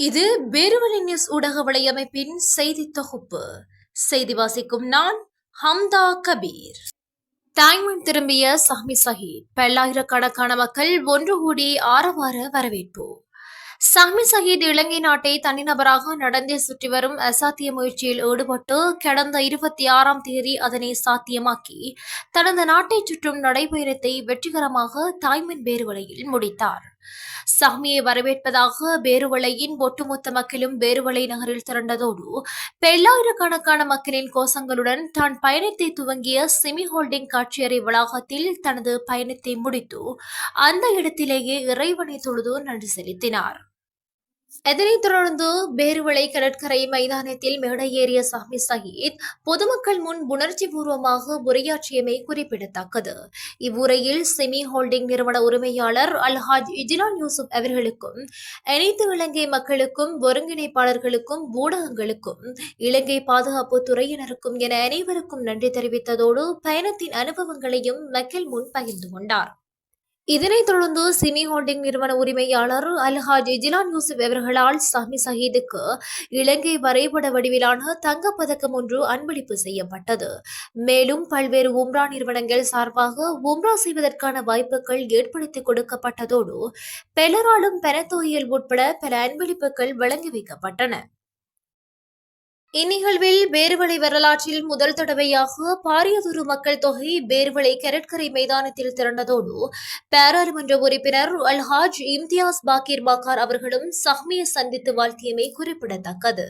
இது பேருவழி நியூஸ் ஊடக வலையமைப்பின் செய்தி தொகுப்பு. செய்தி வாசிக்கும் நான் ஹம்தா கபீர். தாய்மண் திரும்பிய சாமி சஹீத் பல்லாயிரக்கணக்கான மக்கள் ஒன்று கூடி ஆரவார வரவேற்பு. சாமி சஹீத் இலங்கை நாட்டை தனிநபராக நடந்தே சுற்றி வரும் அசாத்திய முயற்சியில் ஈடுபட்டு கடந்த இருபத்தி ஆறாம் தேதி அதனை சாத்தியமாக்கி தனது நாட்டை சுற்றும் நடைபயணத்தை வெற்றிகரமாக தாய்மின் பேருவலையில் முடித்தார். சாமியை வரவேற்பதாக பேருவளையின் ஒட்டுமொத்த மக்களும் பேருவளை நகரில் திரண்டதோடு பல்லாயிரக்கணக்கான மக்களின் கோஷங்களுடன் தான் பயணத்தை துவங்கிய செமி ஹோல்டிங் காட்சியறை வளாகத்தில் தனது பயணத்தை முடித்து அந்த இடத்திலேயே இறைவனை தொழுது நன்றி செலுத்தினார். இதனைத் தொடர்ந்து பேருவளை கடற்கரை மைதானத்தில் மேடையேறிய சாமி சயீத் பொதுமக்கள் முன் உணர்ச்சி பூர்வமாக உரையாற்றியமை குறிப்பிடத்தக்கது. இவ்வுரையில் செமி ஹோல்டிங் நிறுவன உரிமையாளர் அல்ஹாஜ் இஜிலான் யூசுப் அவர்களுக்கும் அனைத்து இலங்கை மக்களுக்கும் ஒருங்கிணைப்பாளர்களுக்கும் ஊடகங்களுக்கும் இலங்கை பாதுகாப்பு துறையினருக்கும் என அனைவருக்கும் நன்றி தெரிவித்ததோடு பயணத்தின் அனுபவங்களையும் மக்கள் முன் பகிர்ந்து கொண்டார். இதனைத் தொடர்ந்து சிமி ஹோல்டிங் நிறுவன உரிமையாளர் அல்ஹாஜ் இஜிலான் யூசுப் அவர்களால் சாமி சஹீதுக்கு இலங்கை வரைபட வடிவிலான தங்கப்பதக்கம் ஒன்று அன்பளிப்பு செய்யப்பட்டது. மேலும் பல்வேறு உம்ரா நிறுவனங்கள் சார்பாக உம்ரா செய்வதற்கான வாய்ப்புகள் ஏற்படுத்தி கொடுக்கப்பட்டதோடு பெலராலும் பெனத்தோயில் உட்பட பல அன்பளிப்புகள் வழங்கி வைக்கப்பட்டன. இந்நிகழ்வில் பேர்வளை வரலாற்றில் முதல் தடவையாக பாரியதொரு மக்கள் தொகை பேர்வளை கரட்கரை மைதானத்தில் திரண்டதோடு பாராளுமன்ற உறுப்பினர் அல்ஹாஜ் இம்தியாஸ் பாக்கீர் பாக்கார் அவர்களும் சஹ்மியை சந்தித்து வாழ்த்தியமை குறிப்பிடத்தக்கது.